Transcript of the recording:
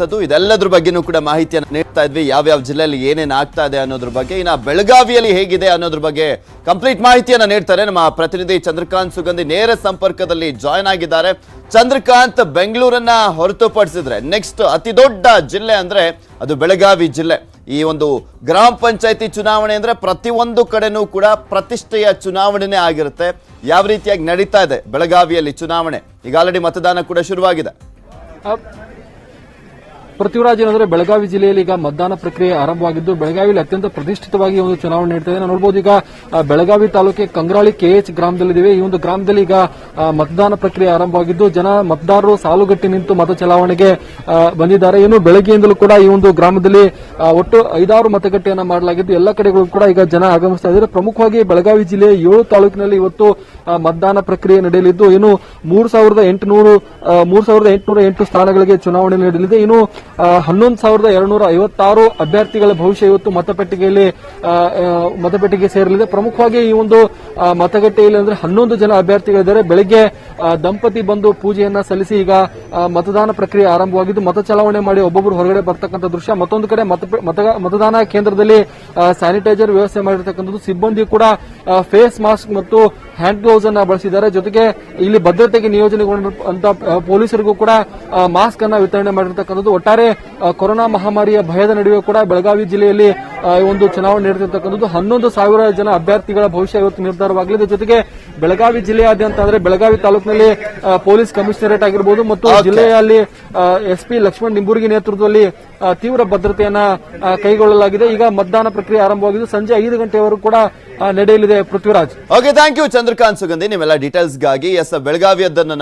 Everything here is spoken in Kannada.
ಇರುವಂತದ್ದು. ಇದೆಲ್ಲದ್ರ ಬಗ್ಗೆನೂ ಕೂಡ ಮಾಹಿತಿಯನ್ನು ನೀಡ್ತಾ ಇದ್ವಿ. ಯಾವ್ಯಾವ ಜಿಲ್ಲೆಯಲ್ಲಿ ಏನೇನು ಆಗ್ತಾ ಇದೆ ಅನ್ನೋದ್ರ ಬಗ್ಗೆ, ಇನ್ನ ಬೆಳಗಾವಿಯಲ್ಲಿ ಹೇಗಿದೆ ಅನ್ನೋದ್ರ ಬಗ್ಗೆ ಕಂಪ್ಲೀಟ್ ಮಾಹಿತಿಯನ್ನು ನೀಡ್ತಾರೆ ನಮ್ಮ ಪ್ರತಿನಿಧಿ ಚಂದ್ರಕಾಂತ್ ಸುಗಂಧಿ ನೇರ ಸಂಪರ್ಕದಲ್ಲಿ ಜಾಯ್ನ್ ಆಗಿದ್ದಾರೆ. ಚಂದ್ರಕಾಂತ್, ಬೆಂಗಳೂರನ್ನ ಹೊರತುಪಡಿಸಿದ್ರೆ ನೆಕ್ಸ್ಟ್ ಅತಿ ದೊಡ್ಡ ಜಿಲ್ಲೆ ಅಂದ್ರೆ ಅದು ಬೆಳಗಾವಿ ಜಿಲ್ಲೆ. ಈ ಒಂದು ಗ್ರಾಮ ಪಂಚಾಯತಿ ಚುನಾವಣೆ ಅಂದ್ರೆ ಪ್ರತಿಯೊಂದು ಕಡೆನೂ ಕೂಡ ಪ್ರತಿಷ್ಠೆಯ ಚುನಾವಣೆನೇ ಆಗಿರುತ್ತೆ. ಯಾವ ರೀತಿಯಾಗಿ ನಡೀತಾ ಇದೆ ಬೆಳಗಾವಿಯಲ್ಲಿ ಚುನಾವಣೆ? ಈಗ ಆಲ್ರೆಡಿ ಮತದಾನ ಕೂಡ ಶುರುವಾಗಿದೆ. ಪೃಥ್ವಿರಾಜ್ ಏನಂದ್ರೆ ಬೆಳಗಾವಿ ಜಿಲ್ಲೆಯಲ್ಲಿ ಈಗ ಮತದಾನ ಪ್ರಕ್ರಿಯೆ ಆರಂಭವಾಗಿದ್ದು, ಬೆಳಗಾವಿಯಲ್ಲಿ ಅತ್ಯಂತ ಪ್ರತಿಷ್ಠಿತವಾಗಿ ಒಂದು ಚುನಾವಣೆ ನಡೀತಾ ಇದೆ. ನೋಡಬಹುದು ಈಗ ಬೆಳಗಾವಿ ತಾಲೂಕಿನ ಕಂಗ್ರಾಳಿ ಕೆಎಚ್ ಗ್ರಾಮದಲ್ಲಿದ್ದೇವೆ. ಈ ಒಂದು ಗ್ರಾಮದಲ್ಲಿ ಈಗ ಮತದಾನ ಪ್ರಕ್ರಿಯೆ ಆರಂಭವಾಗಿದ್ದು, ಜನ ಮತದಾರರು ಸಾಲುಗಟ್ಟಿ ನಿಂತು ಮತ ಚಲಾವಣೆಗೆ ಬಂದಿದ್ದಾರೆ. ಏನು ಬೆಳಗ್ಗೆಯಿಂದಲೂ ಕೂಡ ಈ ಒಂದು ಗ್ರಾಮದಲ್ಲಿ ಒಟ್ಟು ಐದಾರು ಮತಗಟ್ಟೆಯನ್ನು ಮಾಡಲಾಗಿದ್ದು, ಎಲ್ಲ ಕಡೆಗಳು ಕೂಡ ಈಗ ಜನ ಆಗಮಿಸ್ತಾ ಇದ್ದಾರೆ. ಪ್ರಮುಖವಾಗಿ ಬೆಳಗಾವಿ ಜಿಲ್ಲೆಯ ಏಳು ತಾಲೂಕಿನಲ್ಲಿ ಇವತ್ತು ಮತದಾನ ಪ್ರಕ್ರಿಯೆ ನಡೆಯಲಿದ್ದು ಏನು ಮೂರು ಸಾವಿರದ ಎಂಟುನೂರು ಮೂರು ಸಾವಿರದ ಎಂಟುನೂರ ಎಂಟು ಸ್ಥಾನಗಳಿಗೆ ಚುನಾವಣೆ ನಡೆಯಲಿದೆ. ಇನ್ನು ಹನ್ನೊಂದು ಸಾವಿರದ ಎರಡುನೂರ ಐವತ್ತಾರು ಅಭ್ಯರ್ಥಿಗಳ ಭವಿಷ್ಯ ಇವತ್ತು ಮತಪೆಟ್ಟಿಗೆಯಲ್ಲಿ ಮತಪೆಟ್ಟಿಗೆ ಸೇರಲಿದೆ. ಪ್ರಮುಖವಾಗಿ ಈ ಒಂದು ಮತಗಟ್ಟೆಯಲ್ಲಿ ಅಂದ್ರೆ ಹನ್ನೊಂದು ಜನ ಅಭ್ಯರ್ಥಿಗಳಿದ್ದಾರೆ. ಬೆಳಗ್ಗೆ ದಂಪತಿ ಬಂದು ಪೂಜೆಯನ್ನ ಸಲ್ಲಿಸಿ ಈಗ ಮತದಾನ ಪ್ರಕ್ರಿಯೆ ಆರಂಭವಾಗಿದ್ದು, ಮತ ಚಲಾವಣೆ ಮಾಡಿ ಒಬ್ಬೊಬ್ಬರು ಹೊರಗಡೆ ಬರ್ತಕ್ಕಂಥ ದೃಶ್ಯ. ಮತ್ತೊಂದು ಕಡೆ ಮತ- ಮತ- ಮತದಾನ ಕೇಂದ್ರದಲ್ಲಿ ಸ್ಯಾನಿಟೈಸರ್ ವ್ಯವಸ್ಥೆ ಮಾಡಿರ್ತಕ್ಕಂಥದ್ದು. ಸಿಬ್ಬಂದಿ ಕೂಡ ಫೇಸ್ ಮಾಸ್ಕ್ ಮತ್ತು ಹ್ಯಾಂಡ್ ಗ್ಲೌಸ್ ಅನ್ನ ಬಳಸಿದ್ದಾರೆ. ಜೊತೆಗೆ ಇಲ್ಲಿ ಭದ್ರತೆಗೆ ನಿಯೋಜನೆಗೊಂಡಂತ ಪೊಲೀಸರಿಗೂ ಕೂಡ ಮಾಸ್ಕ್ ಅನ್ನ ವಿತರಣೆ ಮಾಡಿರ್ತಕ್ಕಂಥದ್ದು. ಒಟ್ಟಾರೆ ಕೊರೋನಾ ಮಹಾಮಾರಿಯ ಭಯದ ನಡುವೆ ಕೂಡ ಬೆಳಗಾವಿ ಜಿಲ್ಲೆಯಲ್ಲಿ ಈ ಒಂದು ಚುನಾವಣೆ ನಡೆದಿರ್ತಕ್ಕಂಥದ್ದು ಹನ್ನೊಂದು ಸಾವಿರ ಜನ ಅಭ್ಯರ್ಥಿಗಳ ಭವಿಷ್ಯ ಇವತ್ತು ನಿರ್ಧಾರವಾಗಲಿದೆ. ಜೊತೆಗೆ ಬೆಳಗಾವಿ ಜಿಲ್ಲೆಯಾದ್ಯಂತ ಅಂದ್ರೆ ಬೆಳಗಾವಿ ತಾಲೂಕಿನಲ್ಲಿ ಪೊಲೀಸ್ ಕಮಿಷನರೇಟ್ ಆಗಿರಬಹುದು ಮತ್ತು. ಜಿಲ್ಲೆಯಲ್ಲಿ ಎಸ್ಪಿ ಲಕ್ಷ್ಮಣ್ ನಿಂಬೂರ್ಗಿ ನೇತೃತ್ವದಲ್ಲಿ ತೀವ್ರ ಭದ್ರತೆಯನ್ನ ಕೈಗೊಳ್ಳಲಾಗಿದೆ. ಈಗ ಮತದಾನ ಪ್ರಕ್ರಿಯೆ ಆರಂಭವಾಗಿದ್ದು ಸಂಜೆ ಐದು ಗಂಟೆವರೆಗೂ ಕೂಡ ನಡೆಯಲಿದೆ Prithviraj. Okay thank you Chandrakant Sugandhi ನಿಮ್ಮೆಲ್ಲ ಡೀಟೇಲ್ಸ್ಗಾಗಿ ಎಸ್ ಬೆಳಗಾವಿಯದ್ದನ್ನು